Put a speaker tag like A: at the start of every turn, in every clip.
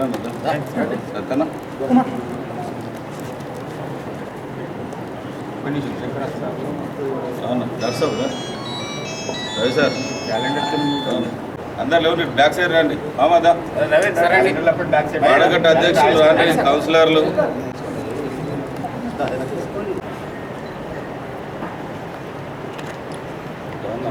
A: సత్తనా అవును దర్శక్ రవి సార్ అవును అందరు లేవు బ్యాక్ సైడ్ రండి మామాదా అధ్యక్షులు రండి కౌన్సిలర్లు అవునా?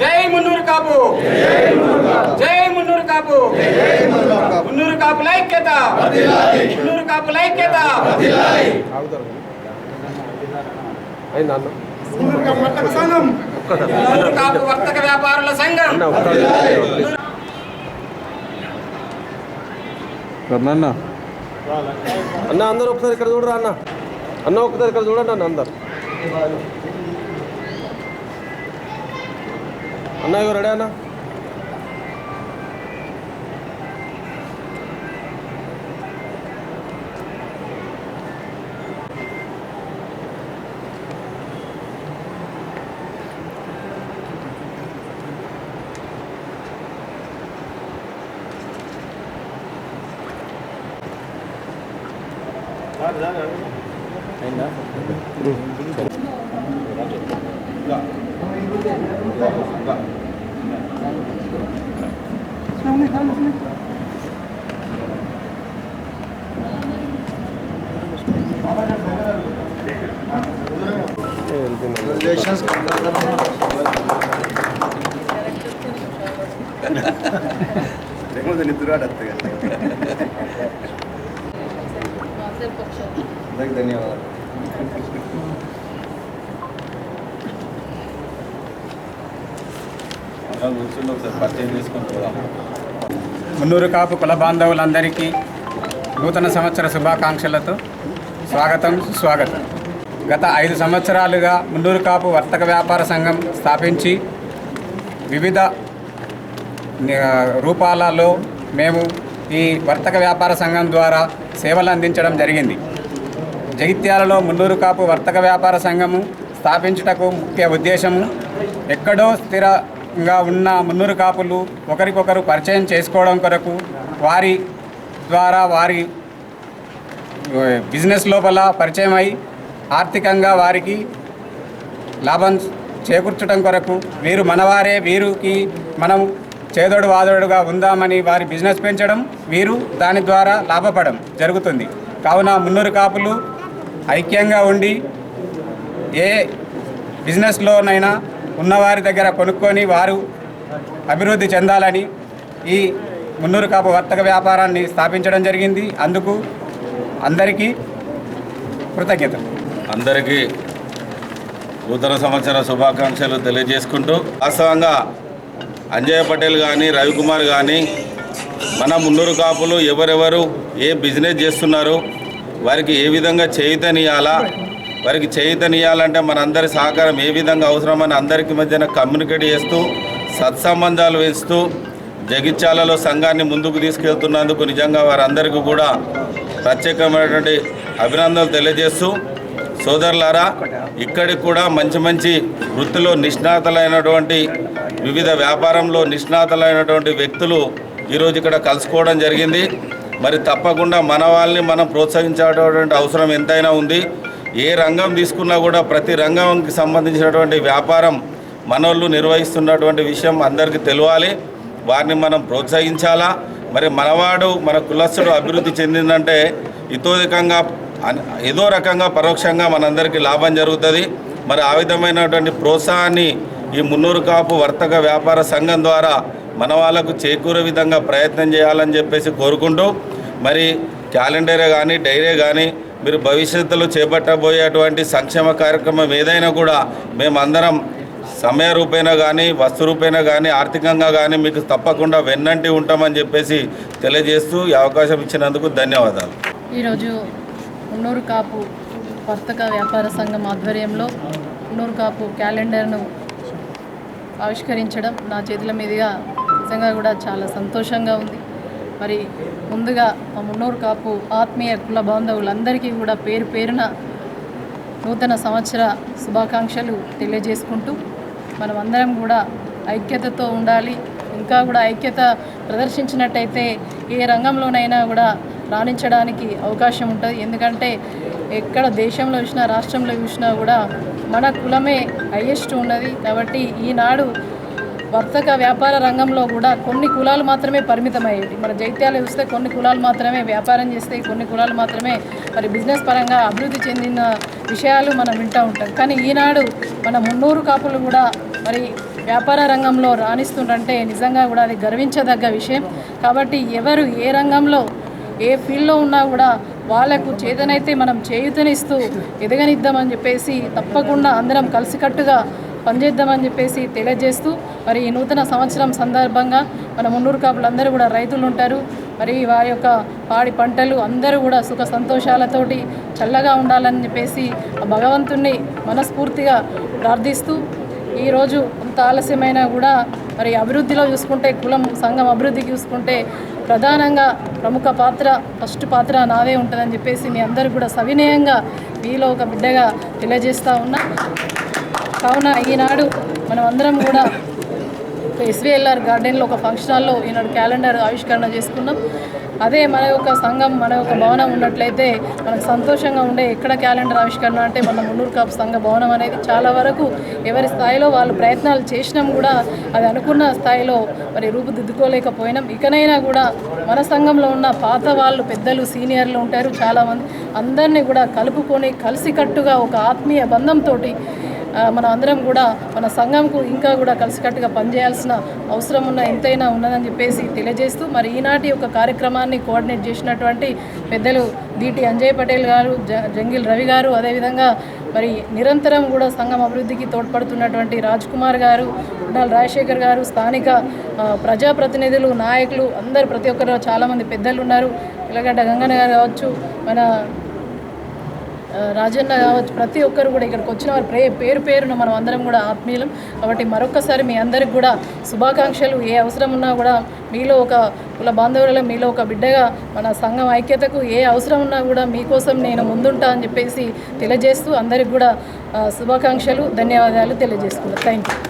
B: జై మున్నూరు కాపు. జై మున్నూరు కాపు. మున్నూరు కాపు ఐక్యత మున్నూరు కాపు ఐక్యత మున్నూరు కాపు వర్తక వ్యాపారుల సంఘం.
C: అన్న
D: అన్న అందరూ ఒకసారి ఇక్కడ చూడరా అన్న. అన్న ఒకసారి ఇక్కడ చూడండి అన్న అందరు. అన్న ఇగో రెడీ అన్న.
A: ధన్యవాదాలు కూర్చుండి ఒకసారి పరిచయం చేసుకుంటూ పోదాం
B: మున్నూరు కాపు కుల బాంధవులందరికీ నూతన సంవత్సర శుభాకాంక్షలతో స్వాగతం సుస్వాగతం. గత ఐదు సంవత్సరాలుగా మున్నూరు కాపు వర్తక వ్యాపార సంఘం స్థాపించి వివిధ రూపాలలో మేము ఈ వర్తక వ్యాపార సంఘం ద్వారా సేవలు అందించడం జరిగింది. జగిత్యాలలో మున్నూరు కాపు వర్తక వ్యాపార సంఘము స్థాపించుటకు ముఖ్య ఉద్దేశము ఎక్కడో స్థిరంగా ఉన్న మున్నూరు కాపులు ఒకరికొకరు పరిచయం చేసుకోవడం కొరకు వారి ద్వారా వారి బిజినెస్ లోపల పరిచయం అయి ఆర్థికంగా వారికి లాభం చేకూర్చడం కొరకు వీరు మనవారే వీరికి మనం చేదోడు వాదోడుగా ఉందామని వారి బిజినెస్ పెంచడం వీరు దాని ద్వారా లాభపడడం జరుగుతుంది. కావున మున్నూరు కాపులు ఐక్యంగా ఉండి ఏ బిజినెస్లోనైనా ఉన్నవారి దగ్గర కొనుక్కొని వారు అభివృద్ధి చెందాలని ఈ మున్నూరు కాపు వర్తక వ్యాపారాన్ని స్థాపించడం జరిగింది. అందుకు అందరికీ కృతజ్ఞతలు.
A: అందరికీ నూతన సంవత్సర శుభాకాంక్షలు తెలియజేసుకుంటూ వాస్తవంగా అంజయ్ పటేల్ కానీ రవికుమార్ కానీ మన మున్నూరు కాపులు ఎవరెవరు ఏ బిజినెస్ చేస్తున్నారు వారికి ఏ విధంగా చేయుతనియాలా వారికి చేయుతనియాలంటే మనందరి సహకారం ఏ విధంగా అవసరమని అందరికీ మధ్యన కమ్యూనికేట్ చేస్తూ సత్సంబంధాలు వేస్తూ జగిత్యాలలో సంఘాన్ని ముందుకు తీసుకెళ్తున్నందుకు నిజంగా వారందరికీ కూడా ప్రత్యేకమైనటువంటి అభినందనలు తెలియజేస్తూ సోదరులారా ఇక్కడికి కూడా మంచి మంచి వృత్తిలో నిష్ణాతులైనటువంటి వివిధ వ్యాపారంలో నిష్ణాతులైనటువంటి వ్యక్తులు ఈరోజు ఇక్కడ కలుసుకోవడం జరిగింది. మరి తప్పకుండా మన వాళ్ళని మనం ప్రోత్సహించేటటువంటి అవసరం ఎంతైనా ఉంది. ఏ రంగం తీసుకున్నా కూడా ప్రతి రంగంకి సంబంధించినటువంటి వ్యాపారం మనోళ్ళు నిర్వహిస్తున్నటువంటి విషయం అందరికీ తెలియాలి. వారిని మనం ప్రోత్సహించాలా? మరి మనవాడు మన కులస్తుడు అభివృద్ధి చెందిందంటే ఇతోధికంగా ఏదో రకంగా పరోక్షంగా మనందరికీ లాభం జరుగుతుంది. మరి ఆ విధమైనటువంటి ప్రోత్సాహాన్ని ఈ మున్నూరు కాపు వర్తక వ్యాపార సంఘం ద్వారా మన వాళ్ళకు చేకూరే విధంగా ప్రయత్నం చేయాలని చెప్పేసి కోరుకుంటూ మరి క్యాలెండరే కానీ డైరీ కానీ మీరు భవిష్యత్తులో చేపట్టబోయేటువంటి సంక్షేమ కార్యక్రమం ఏదైనా కూడా మేమందరం సమయ రూపేణా కానీ వస్తు రూపేణా కానీ ఆర్థికంగా కానీ మీకు తప్పకుండా వెన్నంటి ఉంటామని చెప్పేసి తెలియజేస్తూ ఈ అవకాశం ఇచ్చినందుకు ధన్యవాదాలు.
E: ఈరోజు ఉన్నూరు కాపు వర్తక వ్యాపార సంఘం ఆధ్వర్యంలో ఉన్నూరు కాపు క్యాలెండర్ను ఆవిష్కరించడం నా చేతుల మీదుగా నిజంగా కూడా చాలా సంతోషంగా ఉంది. మరి ముందుగా మా మున్నూరు కాపు ఆత్మీయ కుల బాంధవులందరికీ కూడా పేరు పేరున నూతన సంవత్సర శుభాకాంక్షలు తెలియజేసుకుంటూ మనం అందరం కూడా ఐక్యతతో ఉండాలి. ఇంకా కూడా ఐక్యత ప్రదర్శించినట్టయితే ఏ రంగంలోనైనా కూడా రాణించడానికి అవకాశం ఉంటుంది. ఎందుకంటే ఎక్కడ దేశంలో చూసినా రాష్ట్రంలో చూసినా కూడా మన కులమే హైయెస్ట్ ఉన్నది కాబట్టి ఈనాడు వర్తక వ్యాపార రంగంలో కూడా కొన్ని కులాలు మాత్రమే పరిమితమయ్యేది మన జైత్యాలు చూస్తే కొన్ని కులాలు మాత్రమే వ్యాపారం చేస్తే కొన్ని కులాలు మాత్రమే మరి బిజినెస్ పరంగా అభివృద్ధి చెందిన విషయాలు మనం వింటూ ఉంటాం. కానీ ఈనాడు మన మున్నూరు కాపులు కూడా మరి వ్యాపార రంగంలో రాణిస్తుంటే నిజంగా కూడా అది గర్వించదగ్గ విషయం. కాబట్టి ఎవరు ఏ రంగంలో ఏ ఫీల్డ్లో ఉన్నా కూడా వాళ్ళకు చేతనైతే మనం చేయుతనిస్తూ ఎదగనిద్దామని చెప్పేసి తప్పకుండా అందరం కలిసికట్టుగా పనిచేద్దామని చెప్పేసి తెలియజేస్తూ మరి ఈ నూతన సంవత్సరం సందర్భంగా మన మున్నూరు కాపులందరూ కూడా రైతులు ఉంటారు. మరి వారి యొక్క పాడి పంటలు అందరూ కూడా సుఖ సంతోషాలతోటి చల్లగా ఉండాలని చెప్పేసి ఆ భగవంతుణ్ణి మనస్ఫూర్తిగా ప్రార్థిస్తూ ఈరోజు అంత ఆలస్యమైనా కూడా మరి అభివృద్ధిలో చూసుకుంటే కులం సంఘం అభివృద్ధి చూసుకుంటే ప్రధానంగా ప్రముఖ పాత్ర ఫస్ట్ పాత్ర నాదే ఉంటుందని చెప్పేసి మీ అందరూ కూడా సవినయంగా మీలో ఒక బిడ్డగా తెలియజేస్తూ ఉన్నా. కావున ఈనాడు మనం అందరం కూడా ఎస్వీఎల్ఆర్ గార్డెన్లో ఒక ఫంక్షన్ హాల్లో ఈనాడు క్యాలెండర్ ఆవిష్కరణ చేసుకున్నాం. అదే మన యొక్క సంఘం మన యొక్క భవనం ఉన్నట్లయితే మనకు సంతోషంగా ఉండే ఎక్కడ క్యాలెండర్ ఆవిష్కరణ అంటే మన మున్నూరు కాపు సంఘ భవనం అనేది చాలా వరకు ఎవరి స్థాయిలో వాళ్ళు ప్రయత్నాలు చేసినాం కూడా అది అనుకున్న స్థాయిలో మరి రూపుదిద్దుకోలేకపోయినాం. ఇకనైనా కూడా మన సంఘంలో ఉన్న పాత వాళ్ళు పెద్దలు సీనియర్లు ఉంటారు చాలామంది అందరినీ కూడా కలుపుకొని కలిసికట్టుగా ఒక ఆత్మీయ బంధంతో మనం అందరం కూడా మన సంఘంకు ఇంకా కూడా కలిసికట్టుగా పనిచేయాల్సిన అవసరం ఉన్న ఎంతైనా ఉన్నదని చెప్పేసి తెలియజేస్తూ మరి ఈనాటి యొక్క కార్యక్రమాన్ని కోఆర్డినేట్ చేసినటువంటి పెద్దలు దీటి అంజయ్ పటేల్ గారు జ జంగిల్ రవి గారు అదేవిధంగా మరి నిరంతరం కూడా సంఘం అభివృద్ధికి తోడ్పడుతున్నటువంటి రాజ్ కుమార్ గారు ఉండాలి రాజశేఖర్ గారు స్థానిక ప్రజాప్రతినిధులు నాయకులు అందరు ప్రతి ఒక్కరు చాలామంది పెద్దలు ఉన్నారు. ఇలాగడ్డ గంగన్న గారు కావచ్చు మన రాజన్న కావచ్చు ప్రతి ఒక్కరు కూడా ఇక్కడికి వచ్చిన వారు ప్రే పేరు పేరున మనం అందరం కూడా ఆత్మీయులం. కాబట్టి మరొకసారి మీ అందరికి కూడా శుభాకాంక్షలు. ఏ అవసరం ఉన్నా కూడా మీలో ఒక కుల బాంధవులలో మీలో ఒక బిడ్డగా మన సంఘం ఐక్యతకు ఏ అవసరం ఉన్నా కూడా మీకోసం నేను ముందుంటా అని చెప్పేసి తెలియజేస్తూ అందరికి కూడా శుభాకాంక్షలు ధన్యవాదాలు తెలియజేసుకున్నాను థ్యాంక్ యూ